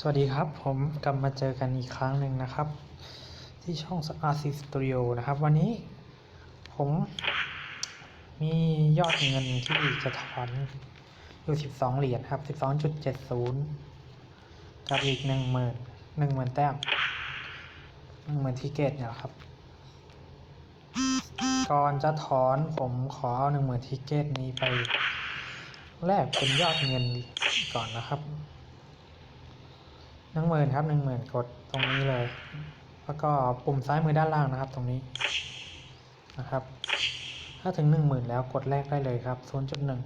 สวัสดีครับ ผมกลับมาเจอกันอีกครั้งหนึ่งนะครับ ที่ช่อง r c Studio นะครับ วันนี้ผมมียอดเงินที่จะถอนอยู่ 12 เหรียญครับ 12.70 กับอีก 1 0,000 10,000 แต้ม 10,000ทิเกตเนี่ยแหละครับ ก่อนจะถอนผมขอเอา10,000ทิเกตนี้ไป แลกเป็นยอดเงินก่อนนะครับ หนึ่งหมื่นครับหนึ่งหมื่นกดตรงนี้เลย แล้วก็ปุ่มซ้ายมือด้านล่างนะครับ ตรงนี้นะครับ ถ้าถึงหนึ่งหมื่นแล้วกดแรกได้เลยครับศูนย์จุดหนึ่ง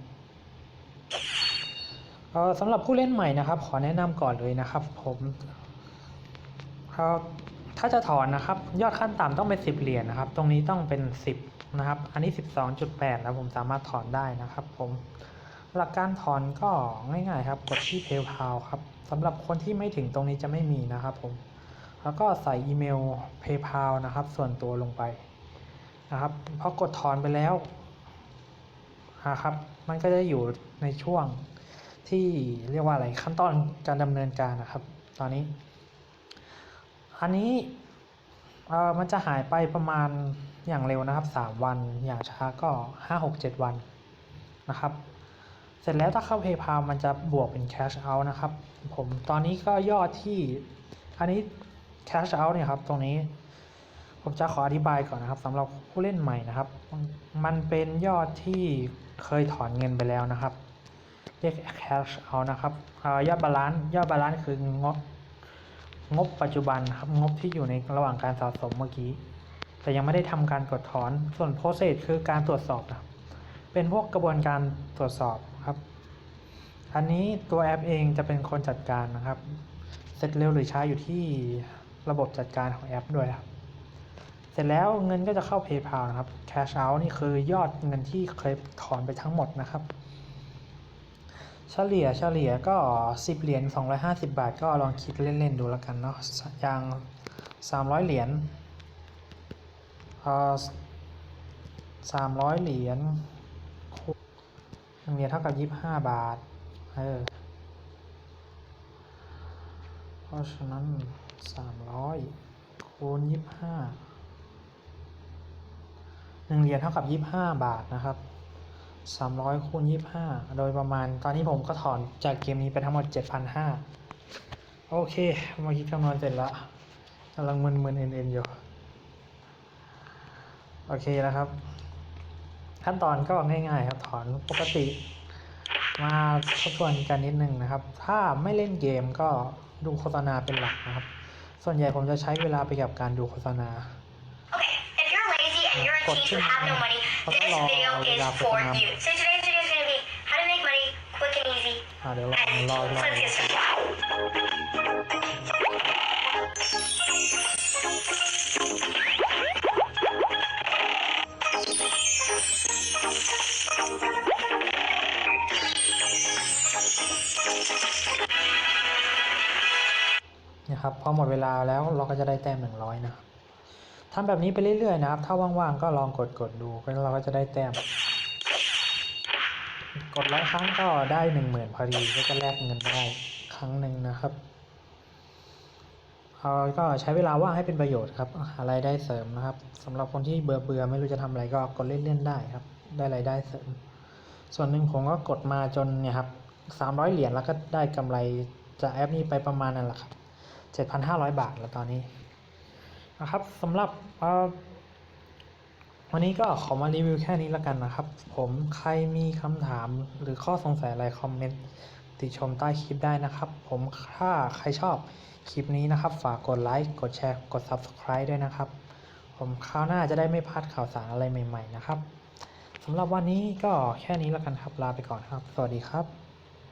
เออสำหรับผู้เล่นใหม่นะครับ ขอแนะนำก่อนเลยนะครับ ผมถ้าจะถอนนะครับ ยอดขั้นต่ำต้องเป็นสิบเหรียญนะครับ ตรงนี้ต้องเป็นสิบนะครับ อันนี้สิบสองจุดแปดแล้วผมสามารถถอนได้นะครับผม หลักการถอนก็ง่ายๆครับกดที่ PayPal ครับสำหรับคนที่ไม่ถึงตรงนี้จะไม่มีนะครับผมแล้วก็ใส่อีเมล PayPal นะครับ ส่วนตัวลงไปนะครับพอกดถอนไปแล้วนะครับ มันก็จะอยู่ในช่วงที่เรียกว่าอะไรขั้นตอนการดำเนินการนะครับ ตอนนี้ อันนี้เออมันจะหายไปประมาณอย่างเร็วนะครับ 3 วันอย่างช้าก็ 5-6-7 วันนะครับ เสร็จแล้วถ้าเข้า PayPal มันจะบวกเป็น Cash Out นะครับ ผมตอนนี้ก็ยอดที่อันนี้ Cash Out เนี่ยครับตรงนี้ ผมจะขออธิบายก่อนนะครับสำหรับผู้เล่นใหม่นะครับ มันเป็นยอดที่เคยถอนเงินไปแล้วนะครับ เรียก Cash Out นะครับอยอดบาลานซ์ยอดบาลานซ์คืองบงบปัจจุบันครับงบที่อยู่ในระหว่างการสะสมเมื่อกี้ แต่ยังไม่ได้ทำการกดถอนส่วน process คือการตรวจสอบนะครับ เป็นพวกกระบวนการตรวจสอบครับ อันนี้ตัวแอปเองจะเป็นคนจัดการนะครับเสร็จเร็วหรือช้าอยู่ที่ระบบจัดการของแอปด้วยครับ เสร็จแล้วเงินก็จะเข้า PayPal นะครับ Cash Out นี่คือยอดเงินที่เคยถอนไปทั้งหมดนะครับ เฉลี่ยเฉลี่ยก็ 10 เหรียญ250 บาท ก็ลองคิดเล่น ๆ ดูแล้วกันเนาะ อย่าง 300 เหรียญเอ่อ300เหรียญ หนึ่งเหรียญเท่ากับยี่สิบห้าบาท เออ เพราะฉะนั้นสามร้อยคูณยี่สิบห้าหนึ่งเหรียญเท่ากับยี่สิบห้าบาทนะครับสามร้อยคูณยี่สิบห้าโดยประมาณตอนนี้ผมก็ถอนจากเกมนี้ไปทั้งหมดเจ็ดพันห้าโอเคมื่อกี้คำนวณเสร็จล้วกำลังมึนๆเอ็นๆอยู่ โอเคนะครับ ขั้นตอนก็ง่ายๆครับถอนปกติมาทบทวนกันนิดนึงนะครับ ถ้าไม่เล่นเกมก็ดูโฆษณาเป็นหลักนะครับ ส่วนใหญ่ผมจะใช้เวลาไปกับการดูโฆษณา Okay, if you're lazy and you're a Gott teen who zum have no money, Vad this la- video is la for programma. you. So today's video is going to be how to make money quick and easy. อ่าเดี๋ยวลอง And รอรอ นะครับพอหมดเวลาแล้วเราก็จะได้แต้มหนึ่งร้อยนะครับทำแบบนี้ไปเรื่อยๆนะครับ ถ้าว่างๆก็ลองกดกดๆดูเราก็จะได้แต้ม กดร้อยครั้งก็ได้หนึ่งหมื่นพอดีก็จะแลกเงินได้ครั้งหนึ่งนะครับเอาก็ใช้เวลาว่างให้เป็นประโยชน์ครับหารายได้เสริมนะครับสำหรับคนที่เบื่อเบื่อๆไม่รู้จะทำอะไรก็กดเล่นๆได้ครับ ได้รายได้เสริม ส่วนหนึ่งผมก็กดมาจนเนี่ยครับสามร้อยเหรียญแล้วก็ได้กำไรจากแอปนี้ไปประมาณนั่นแหละครับ เจ็ดพันห้าร้อยบาทแล้วตอนนี้นะครับสำหรับวันนี้ก็ขอมารีวิวแค่นี้แล้วกันนะครับ ผมใครมีคำถามหรือข้อสงสัยอะไรคอมเมนต์ติชมใต้คลิปได้นะครับ ผมถ้าใครชอบคลิปนี้นะครับ ฝากกดไลค์กดแชร์กด Subscribe ด้วยนะครับ ผมคราวหน้าจะได้ไม่พลาดข่าวสารอะไรใหม่ ๆ นะครับสำหรับวันนี้ก็แค่นี้แล้วกันครับลาไปก่อนครับ สวัสดีครับ